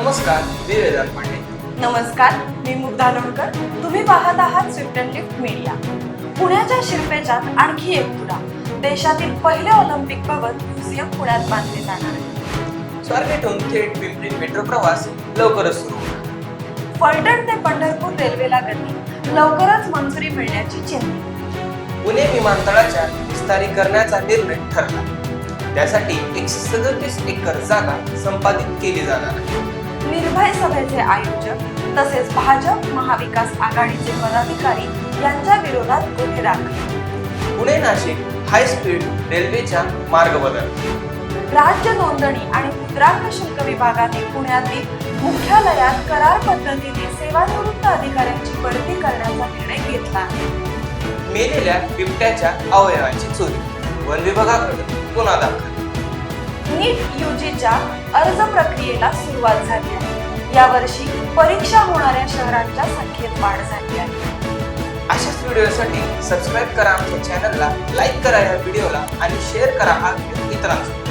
नमस्कार मी वेदांत पांडे. नमस्कार मी मुग्धा लोणकर. तुम्ही पाहत आहात स्विफ्ट अँड लिफ्ट मीडिया पुण्याच्या शिरपेचात आणखी एक तुरा देशातील पहिले ऑलिम्पिक भवन म्युझियम पुण्यात बांधले जाणार आहे. स्वारगेटहून थेट पिंपरी मेट्रो प्रवास लवकरच सुरू होणार. फलटण ते पंढरपूर रेल्वेला गती. लवकरच मंजुरी मिळण्याची चिंता पुणे विमानतळाच्या विस्तारीकरणाचा निर्णय ठरला. त्यासाठी एकशे सदतीस एकर जागा संपादित केली जाणार आहे. निर्भय सभेचे आयोजक तसेच भाजप महाविकास आघाडीचे पदाधिकारी यांच्या विरोधात गुन्हे दाखल. पुणे नाशिक हाय स्पीड रेल्वेच्या मार्ग बदल राज्य नोंदणी आणि मुद्रांक शुल्क विभागाने पुण्यातील मुख्यालयात करार पद्धतीने सेवानिवृत्त अधिकाऱ्यांची बढती करण्याचा निर्णय घेतला आहे. मेलेल्या बिबट्याच्या अवयवाची चोरी. वन विभागाकडून गुन्हा दाखल. नीट यूजीच्या अर्ज प्रक्रियेला सुरुवात झाली आहे. यावर्षी परीक्षा होणाऱ्या शहरांच्या संख्येत वाढ झाली आहे. अशाच व्हिडिओसाठी सबस्क्राईब करा आमच्या चॅनलला लाईक करा या व्हिडिओला आणि शेअर करा हा व्हिडिओ इतरांसोबत